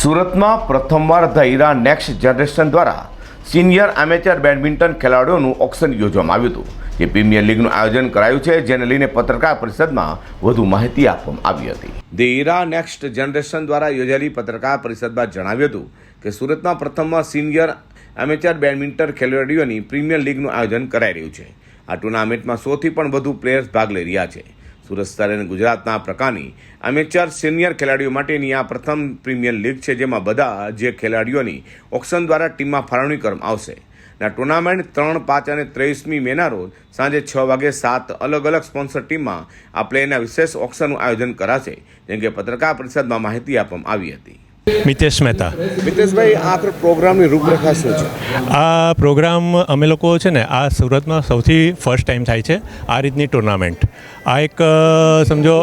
સુરતમાં પ્રથમવાર the Hira next generation દ્વારા સિનિયર એમેચર બેડમિન્ટન ખેલાડીઓનું ઓક્શન યોજવામાં આવ્યું હતું. જે પ્રીમિયર લીગનું આયોજન કરાયું છે, જેને લઈને પત્રકાર પરિષદમાં વધુ માહિતી આપવામાં આવી હતી. ધ હીરા નેક્સ્ટ જનરેશન દ્વારા યોજાયેલી પત્રકાર પરિષદમાં જણાવ્યું હતું કે સુરતમાં પ્રથમવાર સિનિયર એમેચર બેડમિન્ટન ખેલાડીઓની પ્રીમિયર લીગનું આયોજન કરાઈ રહ્યું છે. આ ટુર્નામેન્ટમાં સોથી પણ વધુ પ્લેયર્સ ભાગ લઈ રહ્યા છે. સુરત અને ગુજરાતના આ પ્રકારની અમેચર સિનિયર ખેલાડીઓ માટેની આ પ્રથમ પ્રીમિયર લીગ છે, જેમાં બધા જે ખેલાડીઓની ઓક્શન દ્વારા ટીમમાં ફાળવણી કરવામાં આવશે. ના ટુર્નામેન્ટ ત્રણ, પાંચ અને ત્રેવીસમી મેના રોજ સાંજે છ વાગે સાત અલગ અલગ સ્પોન્સર ટીમમાં આ પ્લેયરના વિશેષ ઓક્શનનું આયોજન કરાશે, જેમ કે પત્રકાર પરિષદમાં માહિતી આપવામાં આવી હતી. મિતેશ મહેતા. મિતેશભાઈ આ પ્રોગ્રામની રૂપરેખા શું છે? આ પ્રોગ્રામ અમે લોકો છે ને આ સુરતમાં સૌથી ફર્સ્ટ ટાઈમ થાય છે આ રીતની ટુર્નામેન્ટ આ એક સમજો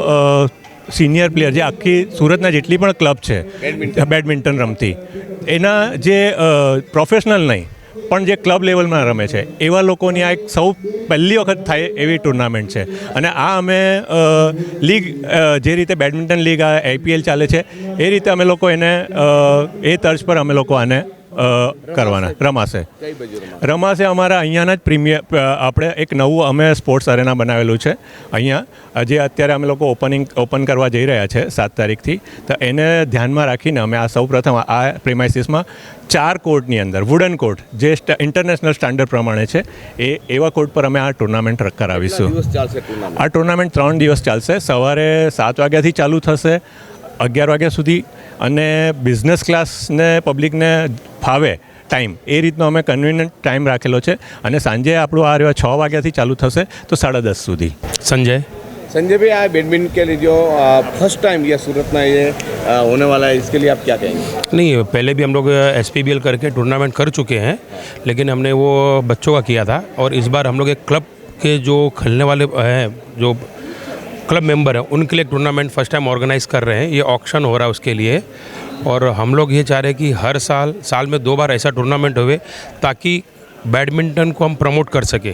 સિનિયર પ્લેયર જે આખી સુરતના જેટલી પણ ક્લબ છે બેડમિન્ટન રમતી એના જે પ્રોફેશનલ નહીં પણ જે ક્લબ લેવલમાં રમે છે, એવા લોકોની આ એક સૌ પહેલી વખત થાય એવી ટુર્નામેન્ટ છે. અને આ અમે લીગ જે રીતે બેડમિન્ટન લીગ આ આઈપીએલ ચાલે છે, એ રીતે અમે લોકો એને એ તર્જ પર અમે લોકો આને કરવાના. રમાશે. રમાશે અમારા અહીંયાના જ પ્રીમિયર આપણે એક નવું અમે સ્પોર્ટ્સ અરેના બનાવેલું છે. અહીંયા જે અત્યારે અમે લોકો ઓપનિંગ ઓપન કરવા જઈ રહ્યા છે સાત તારીખથી. તો એને ધ્યાનમાં રાખીને અમે આ સૌ પ્રથમ આ પ્રિમાઇસીસમાં ચાર કોર્ટની અંદર વુડન કોર્ટ જે ઇન્ટરનેશનલ સ્ટાન્ડર્ડ પ્રમાણે છે એ એવા કોર્ટ પર અમે આ ટુર્નામેન્ટ કરાવીશું. આ ટુર્નામેન્ટ ત્રણ દિવસ ચાલશે. સવારે સાત વાગ્યાથી ચાલુ થશે અગિયાર વાગ્યા સુધી. અને બિઝનેસ ક્લાસને પબ્લિકને ફાવે ટાઈમ એ રીતનો અમે કન્વિનિયન્ટ ટાઈમ રાખેલો છે અને સાંજે આપણું આ રહ્યો છ વાગ્યાથી ચાલુ થશે તો સાડા દસ સુધી संजय संजय भाई आज बैडमिंटन के लिए जो फर्स्ट टाइम ये सूरत में ये अ, होने वाला है इसके लिए आप क्या कहेंगे नहीं पहले भी हम लोग एस करके टूर्नामेंट कर चुके हैं लेकिन हमने वो बच्चों का किया था और इस बार हम लोग एक क्लब के जो खेलने वाले हैं जो क्लब मेंबर हैं उनके लिए टूर्नामेंट फर्स्ट टाइम ऑर्गेनाइज कर रहे हैं ये ऑक्शन हो रहा है उसके लिए और हम लोग ये चाह रहे हैं कि हर साल साल में दो बार ऐसा टूर्नामेंट होवे ताकि बैडमिंटन को हम प्रमोट कर सके।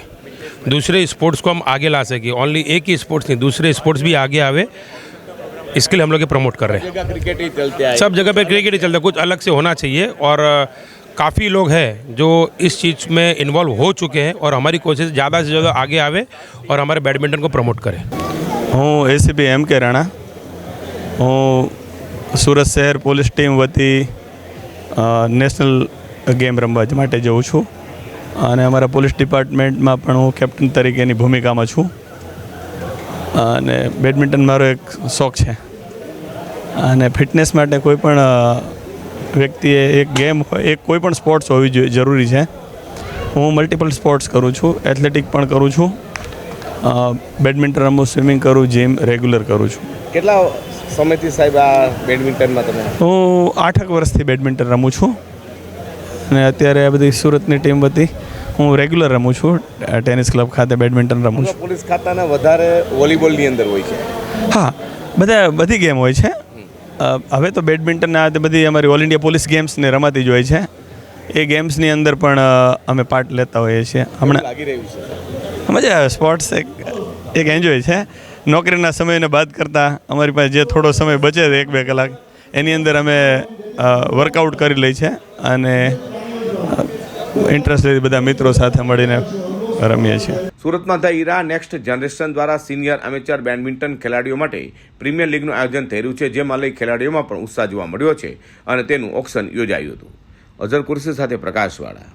दूसरे स्पोर्ट्स को हम आगे ला सके। ओनली एक ही स्पोर्ट्स नहीं दूसरे स्पोर्ट्स भी आगे आवे इसके लिए हम लोग ये प्रमोट कर रहे हैं। क्रिकेट ही चलते हैं सब जगह पे क्रिकेट ही चलता है कुछ अलग से होना चाहिए और काफ़ी लोग हैं जो इस चीज़ में इन्वॉल्व हो चुके हैं और हमारी कोशिश ज़्यादा से ज़्यादा आगे आवे और हमारे बैडमिंटन को प्रमोट करें। हूँ ए सी पी एम के राणा हूँ સુરત શહેર પોલીસ ટીમ વતી નેશનલ ગેમ રમવા માટે જઉં છું. અને અમારા પોલીસ ડિપાર્ટમેન્ટમાં પણ હું કેપ્ટન તરીકેની ભૂમિકામાં છું. અને બેડમિન્ટન મારો એક શોખ છે. અને ફિટનેસ માટે કોઈ પણ વ્યક્તિએ એક ગેમ એક કોઈ પણ સ્પોર્ટ્સ હોવી જોઈએ જરૂરી છે. હું મલ્ટિપલ સ્પોર્ટ્સ કરું છું, એથ્લેટિક પણ કરું છું. બેડમિન્ટન રમું સ્વિમિંગ કરું જીમ રેગ્યુલર કરું છું. કેટલા સમયથી સાહેબ આ બેડમિન્ટનમાં તમે? હું આઠક વર્ષથી બેડમિન્ટન રમું છું. અને અત્યારે આ બધી સુરતની ટીમ વતી હું રેગ્યુલર રમું છું. ટેનિસ ક્લબ ખાતે બેડમિન્ટન રમું છું. પોલીસ ખાતાના વધારે વોલીબોલની અંદર હોય છે. હા બધા બધી ગેમ હોય છે. હવે તો બેડમિન્ટન આ બધી અમારી ઓલ ઇન્ડિયા પોલીસ ગેમ્સને રમાતી જ હોય છે. એ ગેમ્સની અંદર પણ અમે પાર્ટ લેતા હોઈએ છીએ. હમણાં લાગી રહ્યું છે? મજા આવે સ્પોર્ટ્સ એક એક એન્જોય છે. નોકરીના સમયને બાદ કરતાં અમારી પાસે જે થોડો સમય બચે છે, એક બે કલાક, એની અંદર અમે વર્કઆઉટ કરી લઈ છે અને ઇન્ટરેસ્ટ બધા મિત્રો સાથે મળીને રમીએ છીએ. સુરતમાં ધ ઈરા નેક્સ્ટ જનરેશન દ્વારા સિનિયર અમેચર બેડમિન્ટન ખેલાડીઓ માટે પ્રીમિયર લીગનું આયોજન થઈ રહ્યું છે, જેમાં લઈ ખેલાડીઓમાં પણ ઉત્સાહ જોવા મળ્યો છે અને તેનું ઓક્શન યોજાયું હતું. અઝર કુર્સી સાથે પ્રકાશવાળા.